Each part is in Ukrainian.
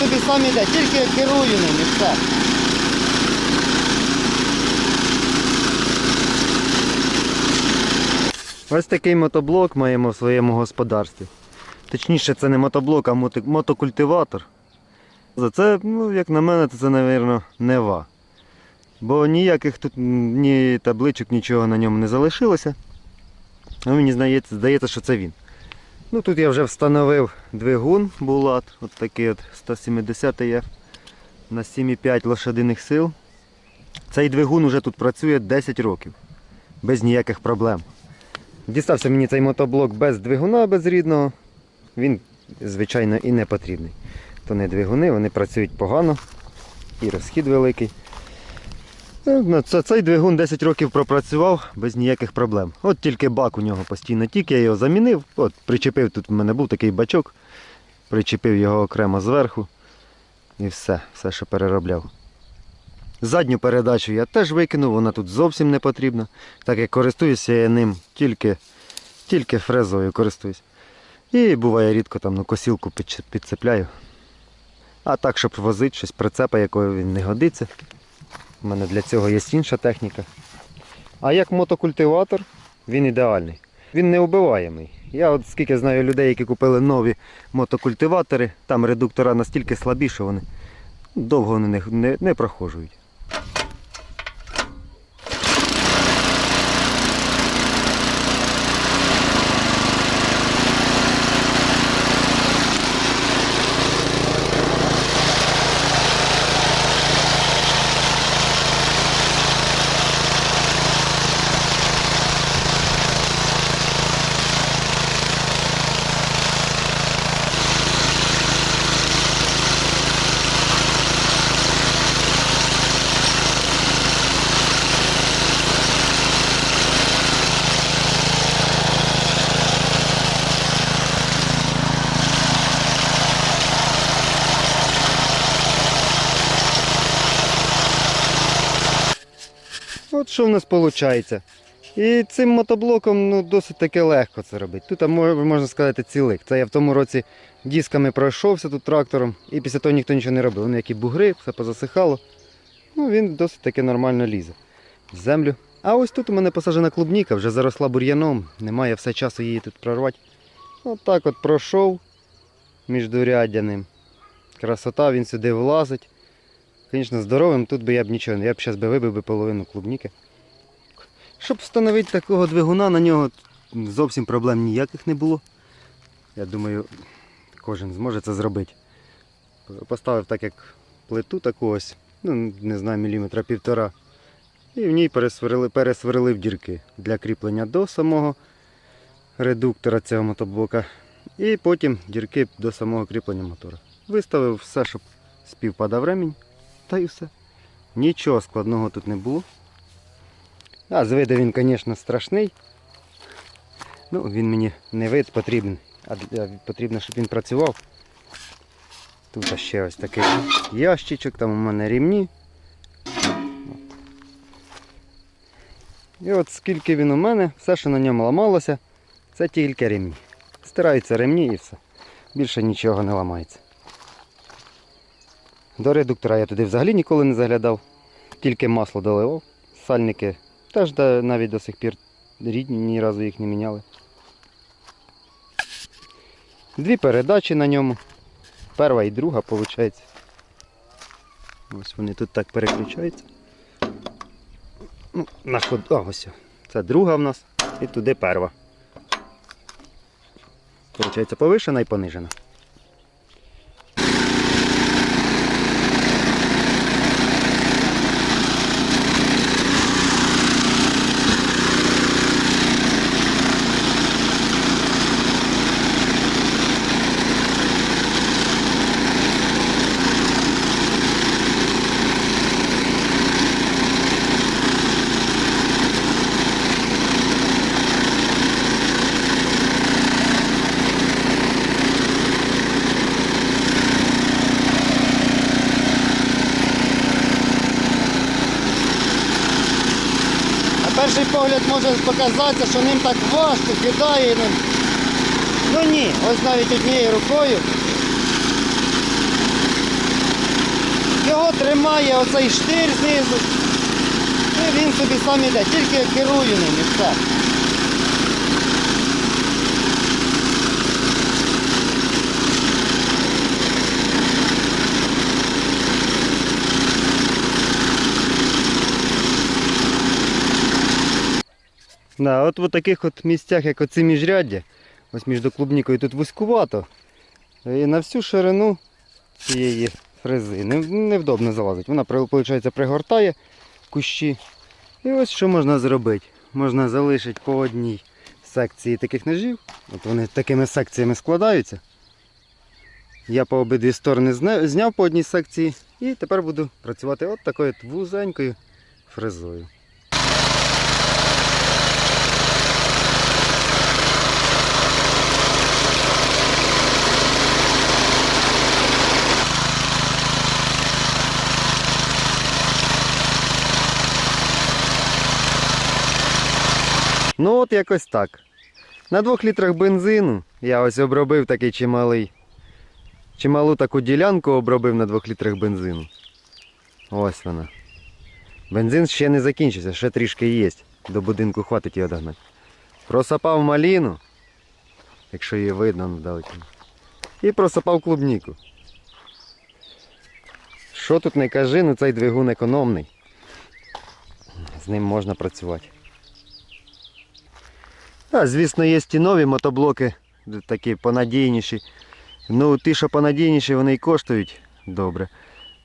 він сам іде, тільки я керую ним і все. Ось такий мотоблок маємо в своєму господарстві. Точніше, це не мотоблок, а мотокультиватор. За Це, ну, як на мене, це, мабуть, нева. Бо ніяких тут ні табличок, нічого на ньому не залишилося. А мені здається, що це він. Ну тут я вже встановив двигун Булат, от такий от 170 F на 7,5 лошадиних сил. Цей двигун вже тут працює 10 років, без ніяких проблем. Дістався мені цей мотоблок без двигуна безрідного. Він, звичайно, і не потрібний. То не двигуни, вони працюють погано і розхід великий. Цей двигун 10 років пропрацював без ніяких проблем. От тільки бак у нього постійно тік, я його замінив. От причепив, тут в мене був такий бачок, причепив його окремо зверху. І все, все, що переробляв. Задню передачу я теж викинув, вона тут зовсім не потрібна. Так як користуюся я ним тільки, тільки фрезою користуюсь. І буває рідко там ну, косілку підцепляю. А так, щоб возити щось прицепа, якого він не годиться. У мене для цього є інша техніка. А як мотокультиватор, він ідеальний. Він не убиваємий. Я от скільки знаю людей, які купили нові мотокультиватори, там редуктора настільки слабі, що вони довго на них не, не прохожують. От що в нас виходить. І цим мотоблоком ну, досить таки легко це робити. Тут можна сказати цілик. Це я в тому році дисками пройшовся тут трактором, і після того ніхто нічого не робив. Вони які бугри, все позасихало. Ну, він досить таки нормально лізе в землю. А ось тут у мене посаджена клубніка, вже заросла бур'яном, немає все часу її тут прорвати. От так от пройшов між дурядяним. Красота, він сюди влазить. Звісно, здоровим тут би я б нічого, не- я б зараз би вибив би половину клубніки. Щоб встановити такого двигуна на нього зовсім проблем ніяких не було. Я думаю, кожен зможе це зробити. Поставив так як плиту таку ось, ну не знаю, міліметра півтора. І в ній пересверлив, пересверлив дірки для кріплення до самого редуктора цього мотоблока. І потім дірки до самого кріплення мотора. Виставив все, щоб співпадав ремінь. Та і все. Нічого складного тут не було. А з виду він, звісно, страшний. Ну, він мені не вид потрібен, а потрібно, щоб він працював. Тут ще ось такий ящичок, там у мене рівні. І от скільки він у мене, все, що на ньому ламалося, це тільки ремні. Стираються ремні і все. Більше нічого не ламається. До редуктора я туди взагалі ніколи не заглядав, тільки масло доливав. Сальники теж навіть до сих пір рідні, ні разу їх не міняли. Дві передачі на ньому. Перша і друга, виходить. Ось вони тут так переключаються. Ну, на ход... а, ось. Це друга в нас і туди перша. Получається повишена і понижена. На перший погляд може показатися, що ним так важко кидає ним. Ну ні, ось навіть однією рукою. Його тримає оцей штир знизу. І він собі сам іде, тільки керує ним і все. Да, от в таких от місцях, як оці міжряддя, ось між клубнікою тут вузькувато. І на всю ширину цієї фрези не- невдобно залазить. Вона, виходить, пригортає кущі. І ось що можна зробити. Можна залишити по одній секції таких ножів. От вони такими секціями складаються. Я по обидві сторони зняв по одній секції і тепер буду працювати от такою вузенькою фрезою. Ну от якось так. На двох літрах бензину я ось обробив такий чималий. Чималу таку ділянку обробив на двох літрах бензину. Ось вона. Бензин ще не закінчився, ще трішки є. До будинку хватить її догнати. Просапав маліну, якщо її видно вдалекі. І просапав клубніку. Що тут не кажи, ну цей двигун економний. З ним можна працювати. А, звісно, є і нові мотоблоки, такі понадійніші. Ну, ті, що понадійніші, вони і коштують добре.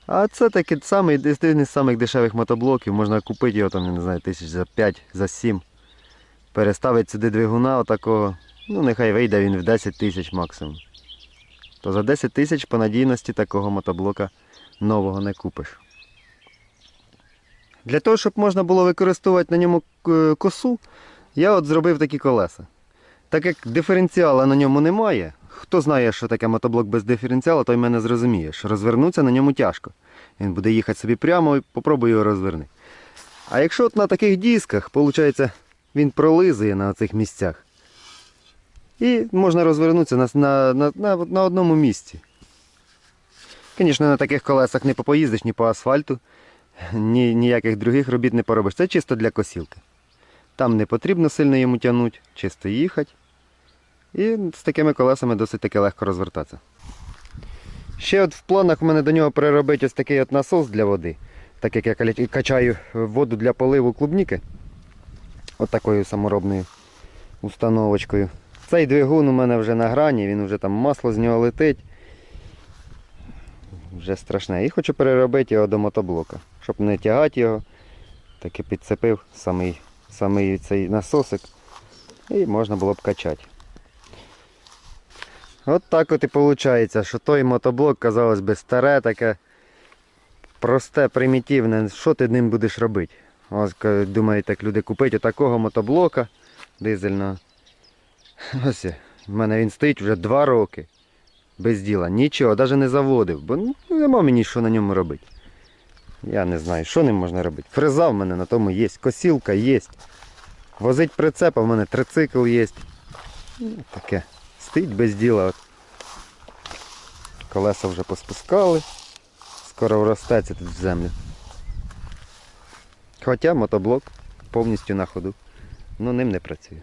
А це такий самий один із самих дешевих мотоблоків. Можна купити його там, не знаю, тисяч за 5, за 7. Переставити сюди двигуна отакого. Ну, нехай вийде він в 10 тисяч максимум. То за 10 тисяч по надійності такого мотоблока нового не купиш. Для того, щоб можна було використовувати на ньому е, косу, я от зробив такі колеса. Так як диференціала на ньому немає, хто знає, що таке мотоблок без диференціала, той мене зрозуміє, що розвернутися на ньому тяжко. Він буде їхати собі прямо і попробуй його розверни. А якщо от на таких дисках, виходить, він пролизує на цих місцях. І можна розвернутися на, на, на, на, на одному місці. Звісно, на таких колесах не попоїздиш ні по асфальту, ні, ніяких других робіт не поробиш. Це чисто для косілки. Там не потрібно сильно йому тягнути, чисто їхати. І з такими колесами досить таки легко розвертатися. Ще от в планах в мене до нього переробити ось такий от насос для води. Так як я качаю воду для поливу клубніки. От такою саморобною установочкою. Цей двигун у мене вже на грані, він вже там масло з нього летить. Вже страшне. І хочу переробити його до мотоблока, щоб не тягати його. Таки підцепив самий, самий цей насосик і можна було б качати. От так от і виходить, що той мотоблок, казалось би, старе таке просте, примітивне. Що ти ним будеш робити? Ось думають так люди купити отакого мотоблока дизельного. Ось в мене він стоїть вже два роки. Без діла. Нічого, навіть не заводив, бо ну, нема мені що на ньому робити. Я не знаю, що ним можна робити. Фреза в мене на тому є, косілка є. Возить прицепа, в мене трицикл є. Ну, таке. Стоїть без діла. Колеса вже поспускали. Скоро вростеться тут в землю. Хоча мотоблок повністю на ходу. але ним не працює.